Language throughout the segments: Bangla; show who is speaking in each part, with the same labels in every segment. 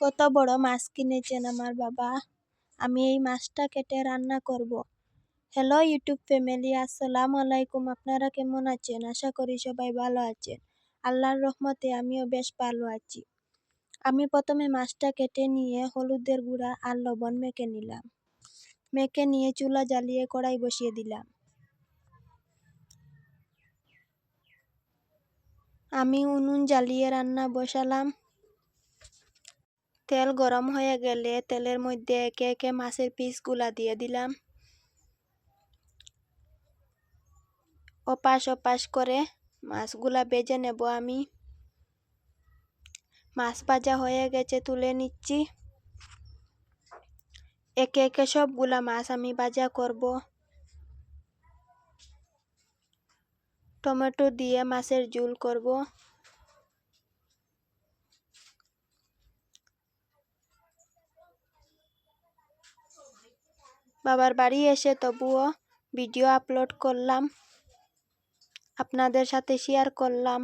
Speaker 1: কত বড় মাছ কিনেছেন আমার বাবা? আমি এই মাছটা কেটে রান্না করব। হ্যালো ইউটিউব ফ্যামিলি আসসালাম আলাইকুম। আপনারা কেমন আছেন? আশা করি সবাই ভালো আছেন। আল্লাহর রহমতে আমিও বেশ ভালো আছি। আমি প্রথমে মাছটা কেটে নিয়ে হলুদের গুঁড়া আর লবণ মেখে নিলাম। মেখে নিয়ে চুলা জ্বালিয়ে কড়াই বসিয়ে দিলাম। আমি উনুন জ্বালিয়ে রান্না বসালাম। তেল গরম হয়ে গেলে তেলের মধ্যে একে একে মাছের পিসগুলা দিয়ে দিলাম। ওপাশ ওপাশ করে মাছগুলা বেজে নেব আমি। মাছ ভাজা হয়ে গেছে তুলে নিচ্ছি। একে একে সবগুলা মাছ আমি ভাজা করব। টমেটো দিয়ে মাছের ঝোল করব। বাবার বাড়ি এসে তবুও ভিডিও আপলোড করলাম। আপনাদের সাথে শেয়ার করলাম।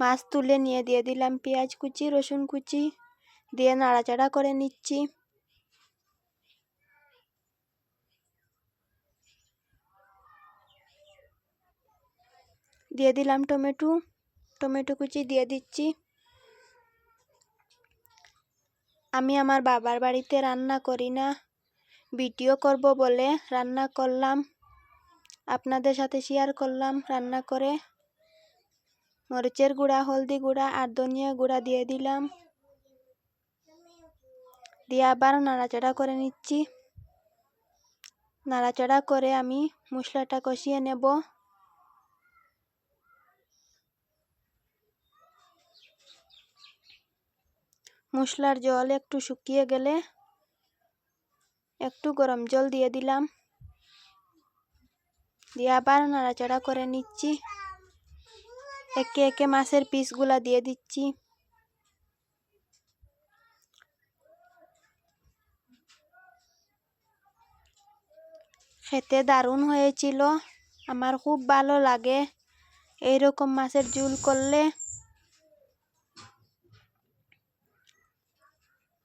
Speaker 1: মাছ তুলে নিয়ে দিয়ে দিলাম, পেঁয়াজ কুচি, রসুন কুচি দিয়ে নাড়াচাড়া করে নিচ্ছি। দিয়ে দিলাম টমেটো টমেটো কুচি দিয়ে দিচ্ছি। আমি আমার বাবার বাড়িতে রান্না করি না। ভিডিও করব বলে রান্না করলাম। আপনাদের সাথে শেয়ার করলাম রান্না করে। মরিচের গুঁড়া, হলদি গুঁড়া আর ধনিয়া গুঁড়া দিয়ে দিলাম। দিয়ে আবার নাড়াচাড়া করে নিচ্ছি। নাড়াচাড়া করে আমি মশলাটা কষিয়ে নেব। মশলার জল একটু শুকিয়ে গেলে একটু গরম জল দিয়ে দিলাম। দিয়ে আবার নাড়াচাড়া করে নিচ্ছি। একে একে মাছের পিসগুলা দিয়ে দিচ্ছি। খেতে দারুণ হয়েছিল। আমার খুব ভালো লাগে। এইরকম মাছের ঝুল করলে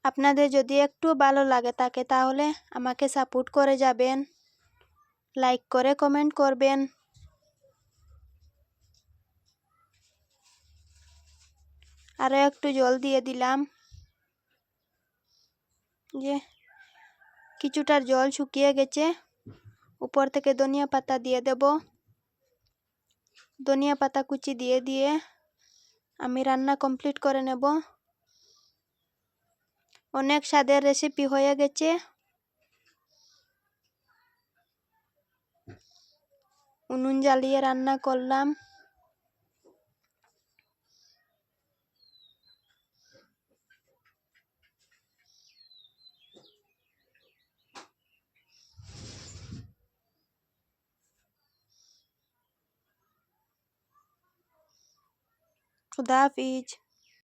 Speaker 1: আপনাদের যদি একটু ভালো লাগে তাকে তাহলে আমাকে সাপোর্ট করে যাবেন। লাইক করে কমেন্ট করবেন। আরও একটু জল দিয়ে দিলাম। যে কিছুটার জল শুকিয়ে গেছে। উপর থেকে ধনিয়া পাতা দিয়ে দেব। ধনিয়া পাতা কুচি দিয়ে দিয়ে আমি রান্না কমপ্লিট করে নেব। অনেক স্বাদের রেসিপি হয়ে গেছে। উনুন জ্বালিয়ে রান্না করলাম। খুদা হাফিজ